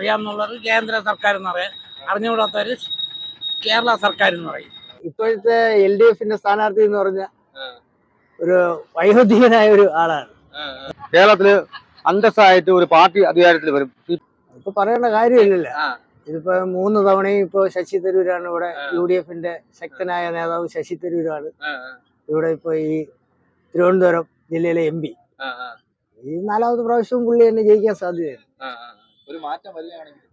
അറിയാമെന്നുള്ളത് കേന്ദ്ര സർക്കാർ എന്ന് പറയാം. അറിഞ്ഞുകൂടാത്തവര് കേരള സർക്കാർ എന്ന് പറയും. ഇപ്പോഴത്തെ എൽ ഡി എഫിന്റെ സ്ഥാനാർത്ഥി എന്ന് പറഞ്ഞ ഒരു വൈരുദ്ധ്യനായ ഒരു ആളാണ്. കേരളത്തിൽ അന്തസ്സായിട്ട് ഒരു പാർട്ടി അധികാരത്തിൽ വരും. ഇപ്പൊ പറയേണ്ട കാര്യമില്ലല്ലോ. ഇതിപ്പോ മൂന്ന് തവണയും ഇപ്പൊ ശശി തരൂരാണ് ഇവിടെ യു ഡി എഫിന്റെ ശക്തനായ നേതാവ് ശശി തരൂരാണ്. ഇവിടെ ഇപ്പൊ ഈ തിരുവനന്തപുരം ജില്ലയിലെ എം പി. ഈ നാലാമത് പ്രാവശ്യവും പുള്ളി തന്നെ ജയിക്കാൻ സാധ്യതയുണ്ട്. ഒരു മാറ്റം വരികയാണെങ്കിൽ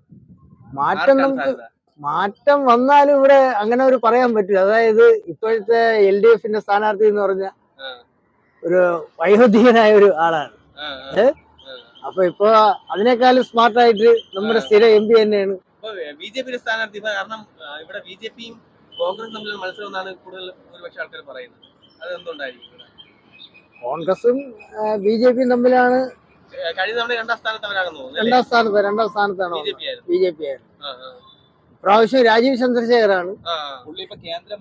മാറ്റം നമുക്ക് മാറ്റം വന്നാലും ഇവിടെ അങ്ങനെ ഒരു പറയാൻ പറ്റില്ല. അതായത് ഇപ്പോഴത്തെ എൽ ഡി എഫിന്റെ സ്ഥാനാർത്ഥി എന്ന് പറഞ്ഞ ഒരു വൈരുദ്ധ്യനായ ഒരു ആളാണ്. അപ്പൊ ഇപ്പൊ അതിനേക്കാളും സ്മാർട്ടായിട്ട് നമ്മുടെ സ്ഥിര എം പി തന്നെയാണ്. ബി ജെ പിയുടെ സ്ഥാനാർത്ഥി കാരണം ഇവിടെ ബി ജെ പിയും കോൺഗ്രസ് തമ്മിലുള്ള മത്സരം എന്നാണ് കൂടുതൽ ഒരുപക്ഷെ ആൾക്കാർ പറയുന്നത്. അത് എന്തുകൊണ്ടായിരിക്കും കോൺഗ്രസും ബി ജെ പിയും തമ്മിലാണ് കഴിഞ്ഞ തവണ രണ്ടാം സ്ഥാനത്ത് അവരാണെന്ന് തോന്നുന്നു രണ്ടാം സ്ഥാനത്ത് രണ്ടാം സ്ഥാനത്താണ്? ബി ജെ പി ആയിരുന്നു. ബി ജെ പി ആയിരുന്നു. ആ, ആ. പ്രാവശ്യം രാജീവ് ചന്ദ്രശേഖരാണ്. ആ, ആ. പുള്ളി ഇപ്പൊ കേന്ദ്ര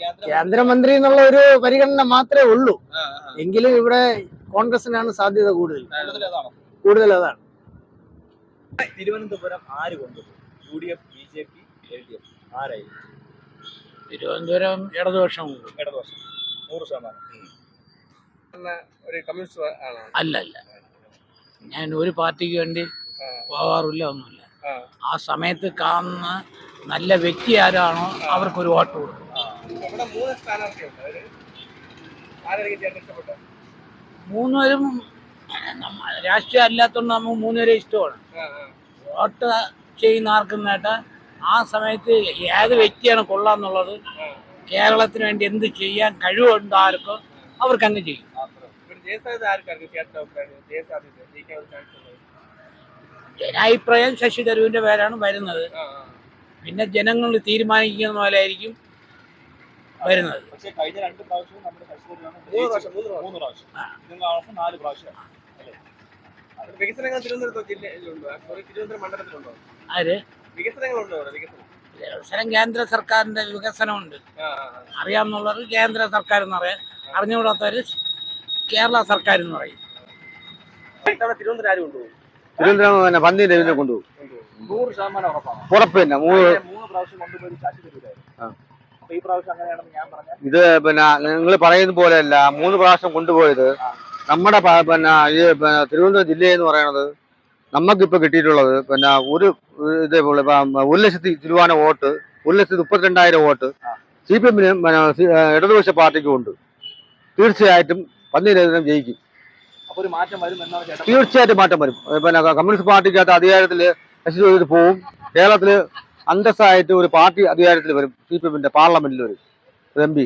കേന്ദ്ര കേന്ദ്രമന്ത്രി എന്നുള്ള ഒരു പരിഗണന മാത്രമേ ഉള്ളൂ. ആ, ആ. എങ്കിലും ഇവിടെ കോൺഗ്രസിനാണ് സാധ്യത കൂടുതൽ. കൂടുതൽ അതാണ് കൂടുതൽ അതാണ് തിരുവനന്തപുരം ആര് കൊണ്ടുപോകും? U D F B J P L D F? ആരായിരുന്നു തിരുവനന്തപുരം ഇടതുപക്ഷം ഇടതുപക്ഷം. നൂറ് ശതമാനം. ഒരു കമ്മ്യൂണിസ്റ്റ് ആണ് അല്ല അല്ല. ഞാൻ ഒരു പാർട്ടിക്ക് വേണ്ടി പോവാറില്ല പോകാറില്ല ഒന്നുമില്ല. ആ. സമയത്ത് കാണുന്ന നല്ല വ്യക്തി ആരാണോ അവർക്കൊരു വോട്ട് കൊടുക്കും. മൂന്നുപേരും രാഷ്ട്രീയം അല്ലാത്തതുകൊണ്ട് നമുക്ക് മൂന്നുപേരെ ഇഷ്ടമാണ്. വോട്ട് ചെയ്യുന്ന ആർക്കും നേട്ട ആ സമയത്ത് ഏത് വ്യക്തിയാണ് കൊള്ളാന്നുള്ളത് കേരളത്തിന് വേണ്ടി എന്ത് ചെയ്യാൻ കഴിവുണ്ടോ ആർക്കോ അവർക്ക് അങ്ങ് ചെയ്യും ജയസാധ്യത അഭിപ്രായം ജയസാധ്യത ജയിക്കാൻ ഒരു ചാൻസ് ഉള്ളത് ജനാഭിപ്രായം ശശി തരൂരിന്റെ പേരാണ് വരുന്നത്. പിന്നെ ജനങ്ങൾ തീരുമാനിക്കുന്ന പോലെ ആയിരിക്കും വരുന്നത്. പക്ഷേ കഴിഞ്ഞ രണ്ട് പ്രാവശ്യവും നമ്മുടെ മൂന്ന് മൂന്ന് പ്രാവശ്യം. മൂന്ന് പ്രാവശ്യം. ആ. ഇതിനാവുമ്പോൾ നാല് പ്രാവശ്യം വികസനങ്ങൾ തിരുവനന്തപുരം ജില്ലയിലുണ്ടോ സോറി തിരുവനന്തപുരം മണ്ഡലത്തിലുണ്ടോ? ആര്? വികസനങ്ങളുണ്ടോ അവിടെ വികസനം? വികസനം കേന്ദ്ര സർക്കാരിന്റെ വികസനമുണ്ട്. അറിയാമെന്നുള്ളത് കേന്ദ്ര സർക്കാർ എന്ന് പറയാം. അറിഞ്ഞുകൂടാത്തവര് കേരള സർക്കാർ എന്ന് പറയും തിരുവനന്തപുരം കൊണ്ടുപോകും? കൊണ്ടുപോകും. നൂറ് ശതമാനം ഉറപ്പാണ്. ഉറപ്പ് തന്നെ മൂന്ന് മൂന്ന് പ്രാവശ്യം കൊണ്ടുപോയി ശശി തരൂരായിരുന്നു ആ. ഈ പ്രാവശ്യം അങ്ങനെയാണെന്ന് ഞാൻ പറഞ്ഞ. ഇത് പിന്നെ നിങ്ങൾ പറയുന്ന പോലെയല്ല മൂന്ന് പ്രാവശ്യം കൊണ്ടുപോയത് നമ്മുടെ പിന്നെ ഈ പിന്നെ തിരുവനന്തപുരം ജില്ല എന്ന് പറയുന്നത് നമുക്കിപ്പോൾ കിട്ടിയിട്ടുള്ളത് പിന്നെ ഒരു ഇതേപോലെ ഒരു ലക്ഷത്തി തിരുവാന വോട്ട് ഒരു ലക്ഷത്തി മുപ്പത്തിരണ്ടായിരം വോട്ട് സി പി എമ്മിനും പിന്നെ ഇടതുപക്ഷ പാർട്ടിക്കും ഉണ്ട്. തീർച്ചയായിട്ടും പന്നീരേന്ദ്രൻ ജയിക്കും. തീർച്ചയായിട്ടും മാറ്റം വരും. പിന്നെ കമ്മ്യൂണിസ്റ്റ് പാർട്ടിക്കകത്ത് അധികാരത്തിൽ നശിച്ചു പോവും. കേരളത്തിൽ അന്തസ്സായിട്ട് ഒരു പാർട്ടി അധികാരത്തിൽ വരും. സി പി എമ്മിന്റെ പാർലമെന്റിൽ വരും എം പി.